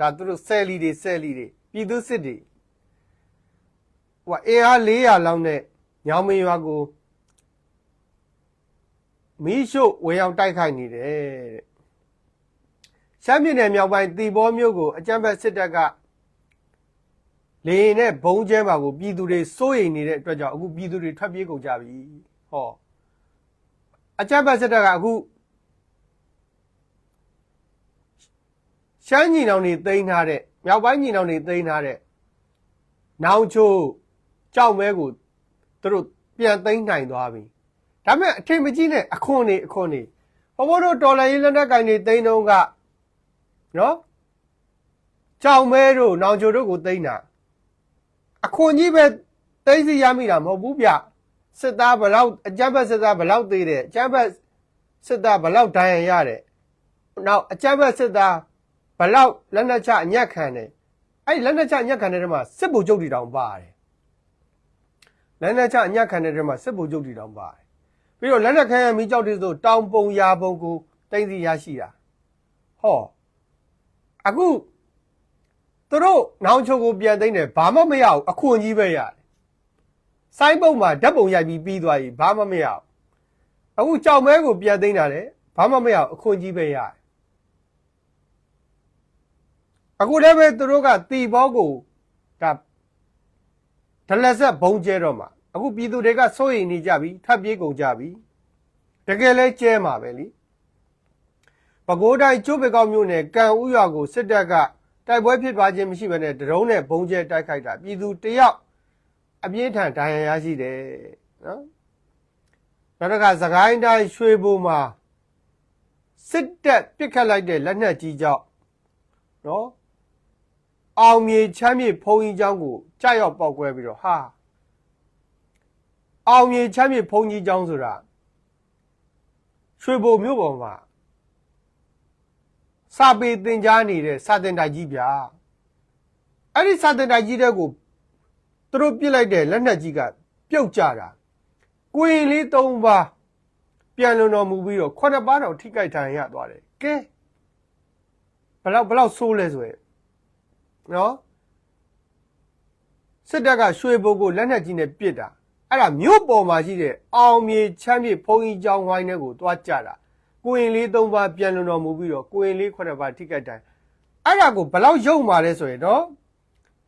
ဒါသူတို့ဆယ်လီတွေဆယ်လီတွေပြည်သူစစ်တွေဟိုအင်အား400လောက်နဲ့ညောင်မင်းရွာကိုမီးရှို့ဝင်ရောက်တိုက်ခိုက်နေတယ်တဲ့ရှမ်းပြည်နယ်မြောက်ပိုင်းတီဘောမြို့ကိုအကြမ်းဖက်စစ်တပ်ကလေရင်နဲ့ဘုံကျဲမှာကိုပြည်သူတွေစိုးရိမ်နေတဲ့အတွက်ကြောင့်အခုပြည်သူတွေထွက်ပြေးကုန်ကြပြီဟောအကြမ်းဖက်စစ်တပ်ကအခု ရှမ်းညီနောင်တွေသိမ်းထားတဲ့မြောက်ပိုင်းညီနောင်တွေသိမ်းထားတဲ့နောင်ချိုကြောက်မဲကိုသူတို့ပြန်သိမ်းနိုင်သွားပြီဒါပေမဲ့အထင်မကြီးနဲ့အခွန်နေအခွန်နေဘဘတို့တော်လိုင်းရေးလက်နက်ကင်တွေသိမ်းတော့ကနော်ကြောက်မဲတို့နောင်ချိုတို့ကိုသိမ်းတာအခွန်ကြီးပဲသိမ်းစီရမိတာမဟုတ်ဘူးဗျစစ်သားဘလောက်အကြမ်းဖက်စစ်သားဘလောက်သေးတယ်အကြမ်းဖက်စစ်သားဘလောက်ဒဏ်ရာရတယ်နောက်အကြမ်းဖက်စစ်သား ဘလောက်လက်နက်ချအညက်ခံတယ်အဲ့ဒီလက်နက်ချအညက်ခံတဲ့ထဲမှာစစ်ဗိုလ်ချုပ်တီတောင်ပါတယ်လက်နက်ချအညက်ခံတဲ့ထဲမှာစစ်ဗိုလ်ချုပ်တီတောင်ပါတယ်ပြီးတော့လက်နက်ခံရမိကြောက်တွေဆိုတောင်ပုံရာပုံကိုတင်စီရရှိတာဟောအခုသူတို့နောင်ချုံကိုပြန်သိမ်းတယ်ဘာမှမရဘူးအခွန်ကြီးပဲရတယ်စိုင်းပုံမှာဓာတ်ပုံရိုက်ပြီးပြီးသွားပြီဘာမှမရဘူးအခုကြောက်မဲကိုပြန်သိမ်းတာလေဘာမှမရဘူးအခွန်ကြီးပဲရတယ် အခုလည်းပဲသူတို့ကတီဘောကိုဒါဒလက်ဆက်ဘုံကျဲတော့မှာအခုပြည်သူတွေကစိုးရိမ်နေကြပြီထပ်ပြေးကုန်ကြပြီတကယ်လဲကျဲမှာပဲလीပဲခူးတိုင်းကျိုးပေကောက်မြို့နယ်ကံဥရွာကိုစစ်တပ်ကတိုက်ပွဲဖြစ်ပွားခြင်းမရှိဘဲနဲ့ဒရုန်းနဲ့ဘုံကျဲတိုက်ခိုက်တာပြည်သူတယောက်အပြင်းထန်ဒဏ်ရာရရှိတယ်နော်နောက်တစ်ခါသခိုင်းတိုင်းရွှေဘိုမှာစစ်တပ်ပစ်ခတ်လိုက်တဲ့လက်နက်ကြီးကြောင့်နော် အောင်မြေချမ်းမြေဖုံကြီးเจ้าကိုကြာရောက်ပောက်ကွဲပြီးတော့ဟာအောင်မြေချမ်းမြေဖုံကြီးเจ้าဆိုတာရွှေဘိုမြို့ပေါ်မှာစာပေသင်ကြားနေတဲ့စာတင်တိုက်ကြီးဗျာအဲ့ဒီစာတင်တိုက်ကြီးတဲ့ကိုသူတို့ပြစ်လိုက်တဲ့လက်နက်ကြီးကပြုတ်ကျတာကိုရင်လေး၃ပါးပြန်လွန်တော်မူပြီးတော့ခုနှစ်ပါးတော့ထိကြိုက်ထိုင်ရသွားတယ်ကဲဘယ်လောက်ဘယ်လောက်ဆိုးလဲဆိုရင် နော်စစ်တပ်ကရွှေဘုတ်ကိုလက်နက်ကြီးနဲ့ပစ်တာအဲ့ဒါမြို့ပေါ်မှာရှိတဲ့အောင်မြေချမ်းမြေဖုံကြီးကျောင်းဝိုင်းတွေကိုတွားကြတာကိုရင်လေး၃ပါးပြန်လွန်တော်မူပြီးတော့ကိုရင်လေးခုနှစ်ပါးထိကတ်တိုင်အဲ့ဒါကိုဘယ်လောက်ယုံမာလဲဆိုရင်နော်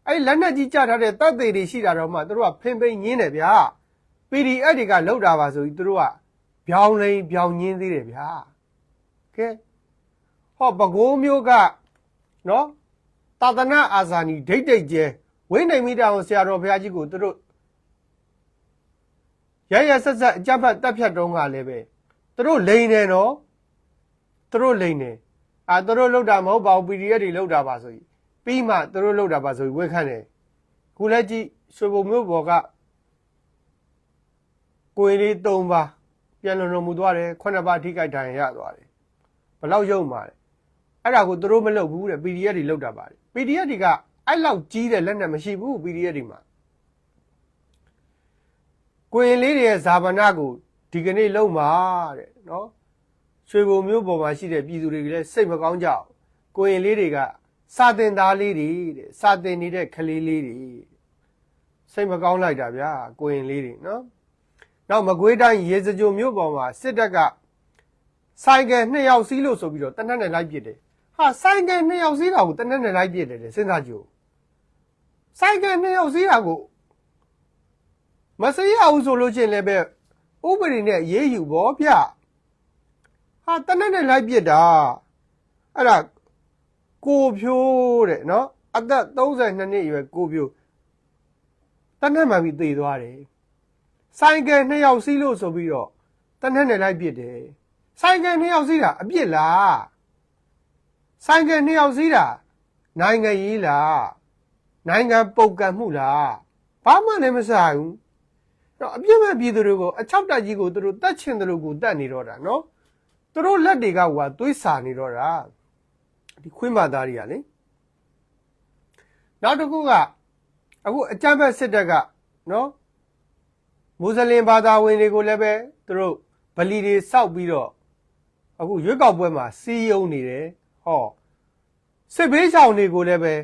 အဲ့လက်နက်ကြီးကြထားတဲ့တပ်သေးတွေရှိတာတော့မှသူတို့ကဖင်ပိန်ညင်းတယ်ဗျာ PDF တွေကလောက်တာပါဆိုပြီးသူတို့ကဗျောင်းလိန်ဗျောင်းညင်းသေးတယ်ဗျာကဲဟောပကိုးမျိုးကနော် သာသနာအာဇာနီဒိတ်ဒိတ်ကျဲဝိနေမိတာကိုဆရာတော်ဘုရားကြီးကိုသူတို့ရရဆက်ဆက်အကြပ်ဖတ်တက်ဖြတ်တုံးကလည်းပဲသူတို့လိန်တယ်နော်သူတို့လိန်တယ်အာသူတို့လောက်တာမဟုတ်ပါဘူး PDF တွေလောက်တာပါဆိုရင်ပြီးမှသူတို့လောက်တာပါဆိုရင်ဝက်ခန့်တယ်ခုလည်းကြည့်ရွှေဘုံမျိုးဘော်ကကိုယ်လေး၃ပါးပြန်လွန်တော်မူသွားတယ်ခုနှစ်ပါးထိခိုက်ဒဏ်ရာရသွားတယ်ဘယ်လောက်ရုံမာလဲ အဲ့ဒါကိုသူတို့မလုပ်ဘူးတဲ့ PDF တွေလုပ်တာပါတယ် PDF တွေကအဲ့လောက်ကြီးတဲ့လက်နက်မရှိဘူး PDF တွေမှာကိုရင်လေးတွေရဲ့ဇာပနာကိုဒီကနေ့လုံမှာတဲ့နော်ရွှေဘုံမျိုးပေါ်မှာရှိတဲ့ပြည်သူတွေလည်းစိတ်မကောင်းကြဘူးကိုရင်လေးတွေကစာတင်သားလေးတွေတဲ့စာတင်နေတဲ့ကလေးလေးတွေစိတ်မကောင်းလိုက်တာဗျာကိုရင်လေးတွေနော်နောက်မကွေးတိုင်းရေစကြိုမျိုးပေါ်မှာစစ်တပ်ကဆိုင်ကယ်နှစ်ယောက်စီးလို့ဆိုပြီးတော့တနက်နဲ့လိုက်ပစ်တယ် ဟာဆိုင်ကယ်နှစ်ယောက်စီးတာကိုတနက်နဲ့လိုက်ပစ်တယ်လေစဉ်းစားကြည့်ဦးဆိုင်ကယ်နှစ်ယောက်စီးတာကိုမစရအောင်ဆိုလို့ချင်းလည်းပဲဥပဒေနဲ့ရေးယူဘောဗျဟာတနက်နဲ့လိုက်ပစ်တာအဲ့ဒါကိုဖြိုးတဲ့နော်အသက်32နှစ်အရွယ်ကိုဖြိုးတနက်မှပြီးသေသွားတယ်ဆိုင်ကယ်နှစ်ယောက်စီးလို့ဆိုပြီးတော့တနက်နဲ့လိုက်ပစ်တယ်ဆိုင်ကယ်နှစ်ယောက်စီးတာအပြစ်လား ဆိုင်ကယ်နှစ်ယောက်စီးတာနိုင်ငံရေးလားနိုင်ငံပုတ်ကန်မှုလားဘာမှလည်းမဆိုင်ဘူးတော့အပြစ်မဲ့ပြည်သူတွေကိုအချောက်တက်ကြီးကိုသူတို့တတ်ချင်တယ်လို့ကိုတတ်နေတော့တာနော်သူတို့လက်တွေကဟိုကသွေးစာနေတော့တာဒီခွင်းမသားတွေကလေနောက်တစ်ခုကအခုအကြမ်းဖက်စစ်တပ်ကနော်မွတ်စလင်ဘာသာဝင်တွေကိုလည်းပဲသူတို့ဗလီတွေစောက်ပြီးတော့အခုရွေးကောက်ပွဲမှာစီးယုံနေတယ် ဟောစစ်ဘေးရှောင်တွေကိုလည်းပဲ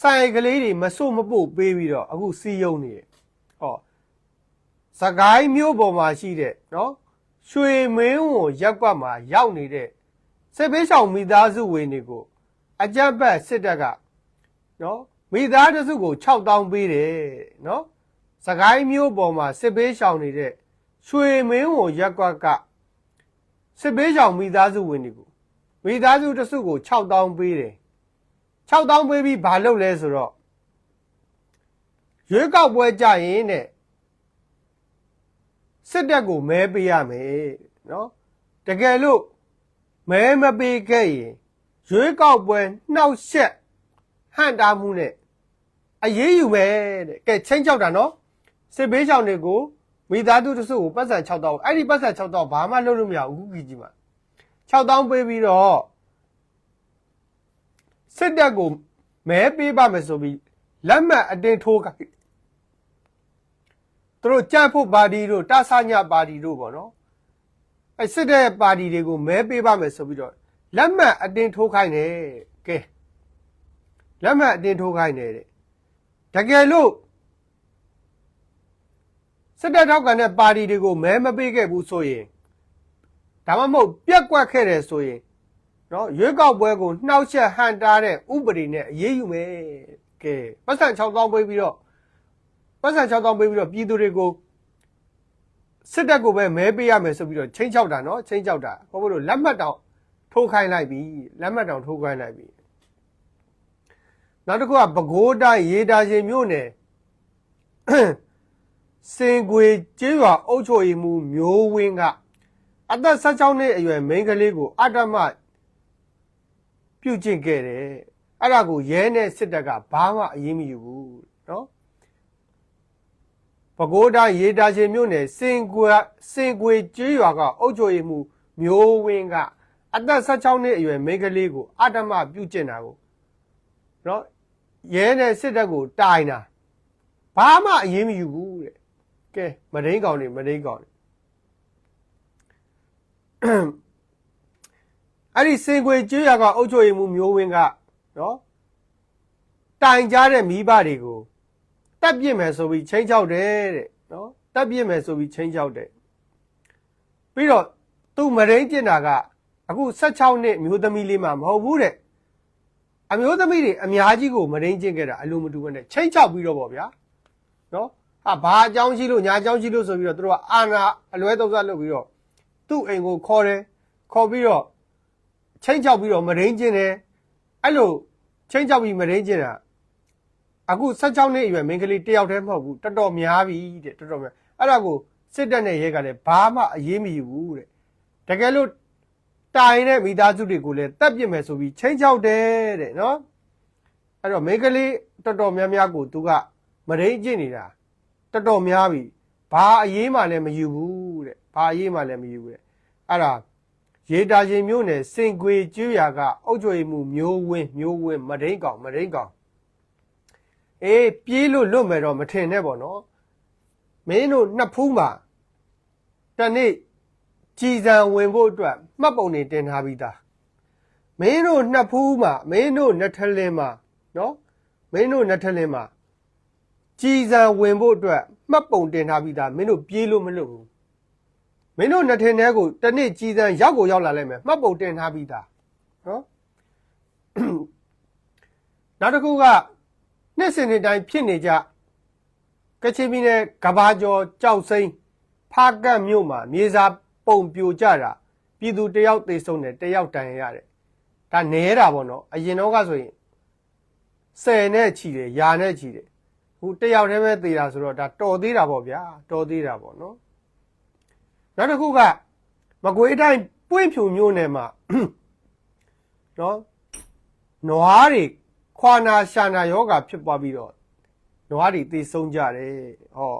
ဆိုင်ကလေးတွေမစွတ်မပို့ပေးပြီးတော့အခုစီယုံနေတယ်ဟောစကိုင်းမျိုးပေါ်မှာရှိတဲ့နော်ရွှေမင်းဝရက်ကွက်မှာရောက်နေတဲ့စစ်ဘေးရှောင်မိသားစုဝင်တွေကိုအကြက်ပတ်စစ်တပ်ကနော်မိသားတစုကို6000ပေးတယ်နော်စကိုင်းမျိုးပေါ်မှာစစ်ဘေးရှောင်နေတဲ့ရွှေမင်းဝရက်ကွက်ကစစ်ဘေးရှောင်မိသားစုဝင်တွေကို မိသားစုတစုကို6000ပေးတယ်6000ပေးပြီးဘာလုပ်လဲဆိုတော့ရွေးကောက်ပွဲကြရင်တဲ့စစ်တပ်ကိုမဲပေးရမယ်နော်တကယ်လို့မဲမပေးခဲ့ရင်ရွေးကောက်ပွဲနှောက်ယှက်ဟန့်တားမှုနဲ့အရေးယူမယ်တဲ့ကဲချင်းကြောက်တာနော်စစ်ဘေးရှောင်တွေကိုမိသားစုတစုကိုပတ်စံ6000အဲ့ဒီပတ်စံ6000ဘာမှလုပ်လို့မရဘူးအခုကြီးမှာ 6000ပေးပြီးတော့စစ်တပ်ကိုမဲပေးပါမယ်ဆိုပြီးလက်မှတ်အတင်းထိုးခိုင်းသူတို့ကြက်ဖို့ပါတီတို့တဆညပါတီတို့ပေါ့နော်အဲစစ်တဲ့ပါတီတွေကိုမဲပေးပါမယ်ဆိုပြီးတော့လက်မှတ်အတင်းထိုးခိုင်းတယ်ကဲလက်မှတ်အတင်းထိုးခိုင်းတယ်တဲ့တကယ်လို့စစ်တပ်ထောက်ကန်တဲ့ပါတီတွေကိုမဲမပေးခဲ့ဘူးဆိုရင် ဒါမှမဟုတ်ပြက်ကွက်ခဲ့တယ်ဆိုရင်နော်ရွေးကောက်ပွဲကိုနှောက်ယှက်ဟန်တားတဲ့ဥပဒေနဲ့အရေးယူမယ်ကဲပတ်စံ6000ပေးပြီးတော့ပတ်စံ6000ပေးပြီးတော့ပြည်သူတွေကိုစစ်တပ်ကိုပဲမဲပေးရမယ်ဆိုပြီးတော့ချင်းချောက်တာနော်ချင်းချောက်တာဘာလို့လို့လက်မှတ်တောင်ထိုးခိုင်းလိုက်ပြီလက်မှတ်တောင်ထိုးခိုင်းလိုက်ပြီနောက်တစ်ခုကပဲခူးတိုင်းရေတာရှင်မြို့နယ်စင်ကွေကျေးရွာအုပ်ချုပ်ရေးမှူးမျိုးဝင်းက အသက်16နှစ်အရွယ်မိန်းကလေးကိုအတ္တမပြုတ်ကျင့်ခဲ့တယ်အဲ့ဒါကိုရဲနဲ့စစ်တပ်ကဘာမှအရေးမယူဘူးနော်ပဲခူးတိုင်းရေတာရှင်မြို့နယ်စင်ကွေစင်ကွေကျေးရွာကအုပ်ချုပ်ရေးမှူးမျိုးဝင်းကအသက်16နှစ်အရွယ်မိန်းကလေးကိုအတ္တမပြုတ်ကျင့်တာကိုနော်ရဲနဲ့စစ်တပ်ကိုတိုင်တာဘာမှအရေးမယူဘူးတဲ့ကဲမရင်းကောင်နေမရင်းကောင်နေ အဲ့ဒီစင်ခွေကျွေးရကအုပ်ချုပ်ရေးမှုမျိုးဝင်းကနော်တိုင်ကြတဲ့မိဘတွေကိုတက်ပြစ်မယ်ဆိုပြီးချင်းချောက်တယ်တဲ့နော်တက်ပြစ်မယ်ဆိုပြီးချင်းချောက်တယ်ပြီးတော့သူ့မရင်းကျင်တာကအခု16နှစ်မျိုးသမီးလေးမှမဟုတ်ဘူးတဲ့အမျိုးသမီးတွေအများကြီးကိုမရင်းကျင်ခဲ့တာအလိုမတူဘဲနဲ့ချင်းချောက်ပြီးတော့ပေါ့ဗျာနော်ဟာဘာအကြောင်းရှိလို့ညာအကြောင်းရှိလို့ဆိုပြီးတော့သူတို့ကအာနာအလွဲသုံးစားလုပ်ပြီးတော့ သူ့အိမ်ကိုခေါ်တယ်ခေါ်ပြီးတော့ချင်းချောက်ပြီးတော့မရင်းကျင်တယ်အဲ့လိုချင်းချောက်ပြီးမရင်းကျင်တာအခု16နှစ်အရွယ်မိန်းကလေးတယောက်တည်းမဟုတ်ဘူးတော်တော်များပြီတဲ့တော်တော်များအဲ့ဒါကိုစစ်တပ်နဲ့ရဲကလည်းဘာမှအရေးမယူဘူးတဲ့တကယ်လို့တိုင်တဲ့မိသားစုတွေကိုလည်းတတ်ပြစ်မယ်ဆိုပြီးချင်းချောက်တယ်တဲ့နော်အဲ့တော့မိန်းကလေးတော်တော်များများကိုသူကမရင်းကျင်နေတာတော်တော်များပြီဘာအရေးမှလည်းမယူဘူးတဲ့ ဘာအရေးမှလည်းမယူဘူးတဲ့အဲ့ဒါရေတာရှင်မျိုးနယ်စင်ကွေကျွရကအုတ်ကျွေမှုမျိုးဝင်းမျိုးဝင်းမရင်းကောင်မရင်းကောင်အေးပြေးလို့လွတ်မယ်တော့မထင်နဲ့ပေါ့နော်မင်းတို့နှစ်ဖူးမှာတနေ့ကြည်စံဝင်ဖို့အတွက်မှတ်ပုံနေတင်ထားပြီးသားမင်းတို့နှစ်ဖူးမှာမင်းတို့နှစ်ထလင်းမှာနော်မင်းတို့နှစ်ထလင်းမှာကြည်စံဝင်ဖို့အတွက်မှတ်ပုံတင်ထားပြီးသားမင်းတို့ပြေးလို့မလွတ်ဘူး မင်းတို့နှစ်ထင်းထဲကိုတနေ့ကြည်စံရောက်ကိုရောက်လာလိုက်မယ်မှတ်ပုံတင်ထားပြီးသားနော်နောက်တစ်ခုကနှစ်စဉ်နှစ်တိုင်းဖြစ်နေကြကချင်ပြည်နယ်ကဘာကျော်ကြောက်စိမ့်ဖားကတ်မြို့မှာမြေစာပုံပြိုကျတာပြည်သူတယောက်သေဆုံးတယ်တယောက်တန်ရရတယ်ဒါနဲတာပေါ့နော်အရင်တော့ကဆိုရင်ဆယ်နဲ့ချီတယ်ယာနဲ့ချီတယ်ဟိုတယောက်တည်းပဲသေတာဆိုတော့ဒါတော်သေးတာပေါ့ဗျာတော်သေးတာပေါ့နော် နောက်တစ်ခုကမကွေးတိုင်းပွင့်ဖြူမျိုးနယ်မှာနော်နွားတွေခွာနာရှာနာယောဂါဖြစ်ပွားပြီးတော့နွားတွေသေဆုံးကြတယ်ဟော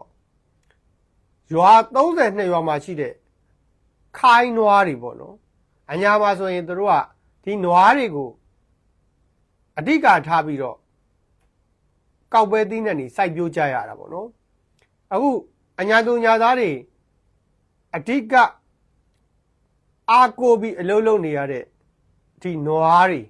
ရွာ32ရွာမှာရှိတဲ့ခိုင်းနွားတွေပေါ့နော်အညာမှာဆိုရင်တို့ကဒီနွားတွေကိုအဓိကထားပြီးတော့ကောက်ပွဲသီးနဲ့နေစိုက်ပျိုးကြရတာပေါ့နော်အခုအညာသူညာသားတွေ အဓိကအာကိုပြီးအလုံးလုံးနေရတဲ့ဒီနွားတွေ